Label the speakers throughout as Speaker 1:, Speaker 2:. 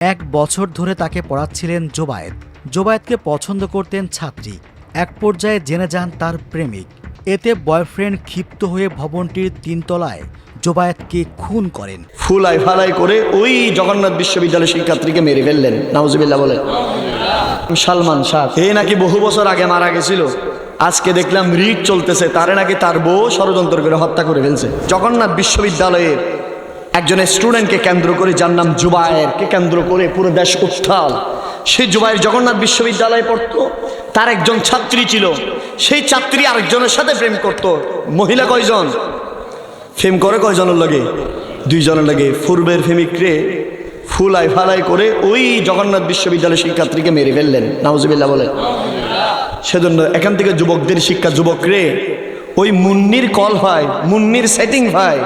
Speaker 1: এক বছর ধরে তাকে পড়াচ্ছিলেন জোবায়েত জোবায়েতকে পছন্দ করতেন ছাত্রী। এক পর্যায়ে জেনে যান তার প্রেমিক। এতে বয়ফ্রেন্ড ক্ষিপ্ত হয়ে ভবনটির তিনতলায় জোবায়েতকে খুন করেন।
Speaker 2: ফুলাই ফালাই করে ওই জগন্নাথ বিশ্ববিদ্যালয়ের শিক্ষার্থীকে মেরে ফেললেন। নাউজুবিল্লাহ বলে সালমান শাহ, এ নাকি বহু বছর আগে মারা গেছিল। আজকে দেখলাম রিট চলতেছে, তারে নাকি তার বউ ষড়যন্ত্র করে হত্যা করে ফেলছে। জগন্নাথ বিশ্ববিদ্যালয়ের একজন স্টুডেন্টকে কেন্দ্র করে, যার নাম জুবায়েরকে কেন্দ্র করে পুরো দেশ উত্থাল। সেই জুবায়ের জগন্নাথ বিশ্ববিদ্যালয়ে পড়তো, তার একজন ছাত্রী ছিল। সেই ছাত্রী আরেকজনের সাথে প্রেম করত। মহিলা কয়জন? ফেম করে কয়জনের লাগে? দুইজনের লাগে। পূর্বের ফেমিকরে ফুলাই ফালাই করে ওই জগন্নাথ বিশ্ববিদ্যালয়ের শিক্ষার্থীকে মেরে ফেললেন। নাউজুবিল্লাহ বলে সেজন্য এখান থেকে যুবকদের শিক্ষা, যুবকরে, ওই মুন্নির কল হয়, মুন্নির সেটিং হয়।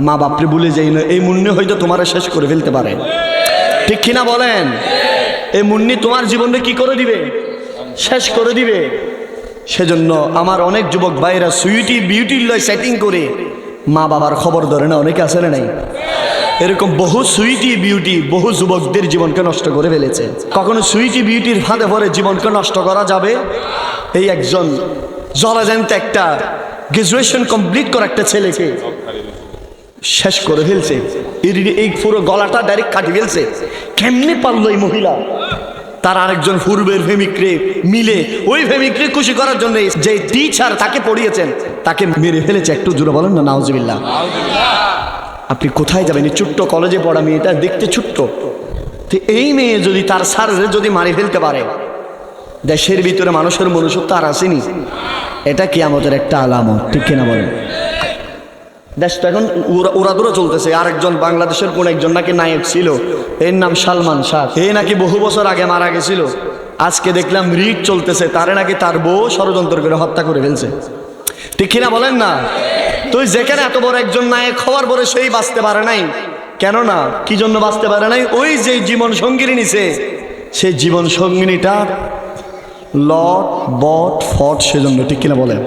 Speaker 2: মা বাপরে ভুলে যাই না, এই মুন্নি হয়তো তোমার শেষ করে ফেলতে পারে। ঠিক কিনা বলেন? এই মুন্নি তোমার জীবনে কি করে দিবে? শেষ করে দিবে। সেজন্য আমার অনেক যুবক ভাইরা সুইটি বিউটি লয় সেটিং করে মা বাবার খবর ধরে না, অনেকে আসে না নাই? এরকম বহু সুইটি বিউটি বহু যুবকদের জীবনকে নষ্ট করে ফেলেছে। কখনো সুইটি বিউটির ফাঁদে পরে জীবনকে নষ্ট করা যাবে? এই একজন জলাজান্ত একটা গ্রাজুয়েশন কমপ্লিট করা একটা ছেলেকে শেষ করে ফেলছে। এই পুরো গলাটা ডাইরেক্ট কাটি ফেলছে। কেমনে পারল এই মহিলা? তার আরেকজন পূর্বের প্রেমিকরে মিলে ওই প্রেমিকরে খুশি করার জন্য যে টিচার তাকে পড়িয়েছেন, তাকে মেরে ফেলেছে। একটু জোরে বলেন না, নাউজুবিল্লাহ। আপনি কোথায় যাবেন? ছোট্ট কলেজে পড়া মেয়েটা দেখতে ছোট্ট। তো এই মেয়ে যদি তার স্যারের যদি মারি ফেলতে পারে, দেশের ভিতরে মানুষের মনুষ্যত্ব আর আসেনি। এটা কি আমাদের একটা আলামত, ঠিক কিনা বলেন? দেশ তো এখন উড়া- উড়াদুরা চলতেছে। আরেকজন বাংলাদেশের কোন একজন নাকি নায়ক ছিল। এর নাম সালমান শাহ। এ নাকি বহু বছর আগে মারা গেছিল। আজকে দেখলাম রিট চলতেছে। তারে নাকি তার বউ ষড়যন্ত্র করে হত্যা করে ফেলছে। ঠিক কিনা বলেন না? তুই যেখানে এত বড় একজন নায়ক হওয়ার পরে সেই বাঁচতে পারে নাই। কেন না কি জন্য বাঁচতে পারে নাই? ওই যে জীবন সঙ্গিনী নিছে। সেই জীবন সঙ্গিনীটা লট, বট, ফট, সেজন্য, ঠিক কিনা বলেন?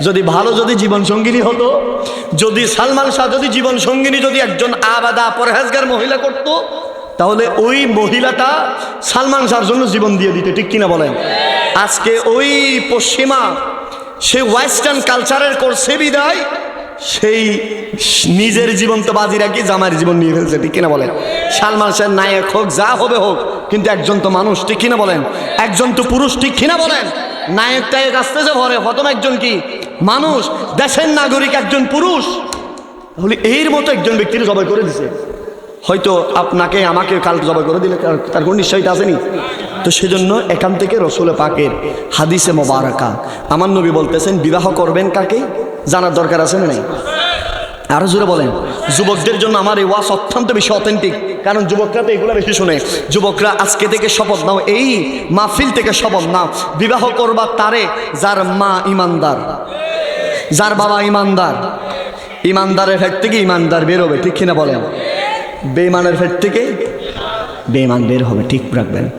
Speaker 2: যদি ভালো যদি জীবন সঙ্গিনী হতো যদি সালমান শাহ, যদি জীবন সঙ্গিনী, যদি একজন আবাদা, পরহেজগার মহিলা করত, তাহলে ওই মহিলাটা সালমান শাহর জন্য জীবন দিয়ে দিতে, ঠিক কিনা বলেন? আজকে ওই পশ্চিমা, সে ওয়েস্টার্ন কালচারের করছে বিদায়, সেই নিজের জীবন তো বাজি রাখি জামার জীবন নিয়ে ফেলছে, ঠিক কিনা বলেন? সালমান শাহ নায়ক হোক, যা হবে হোক, কিন্তু একজন তো মানুষ, ঠিক কিনা বলেন? একজন তো পুরুষ, ঠিক কিনা বলেন? নায়ক টায়ক আসতে যে ভরে হতম একজন কি? মানুষ, দেশের নাগরিক একজন পুরুষ। তাহলে এর মতো একজন ব্যক্তির জবাই করে দিছে। হয়তো আপনাকে, আমাকে কাল জবাই করে দিলে, তার- কোন নিশ্চয়তা আসেনি। তো সেজন্য এখান থেকে রসুলে পাকের হাদিসে মোবারকা। আমার নবী বলতেছেন, বিবাহ করবেন কাকে? জানার দরকার আছে না নাই? আরও জোরে বলেন। যুবকদের জন্য আমার এই ওয়াস অত্যন্ত বেশি অথেন্টিক কারণ যুবকরা তো এগুলো বেশি শুনে। যুবকরা আজকে থেকে শপথ নাও, এই মাহফিল থেকে শপথ নাও। বিবাহ করবা তারে যার মা ইমানদার। যার বাবা ইমানদার। ইমানদারের ফেট থেকে ইমানদার বেরোবে ঠিক কিনা বলেন? বেইমানের ফেট থেকে বেইমান বের হবে, ঠিক রাখবেন।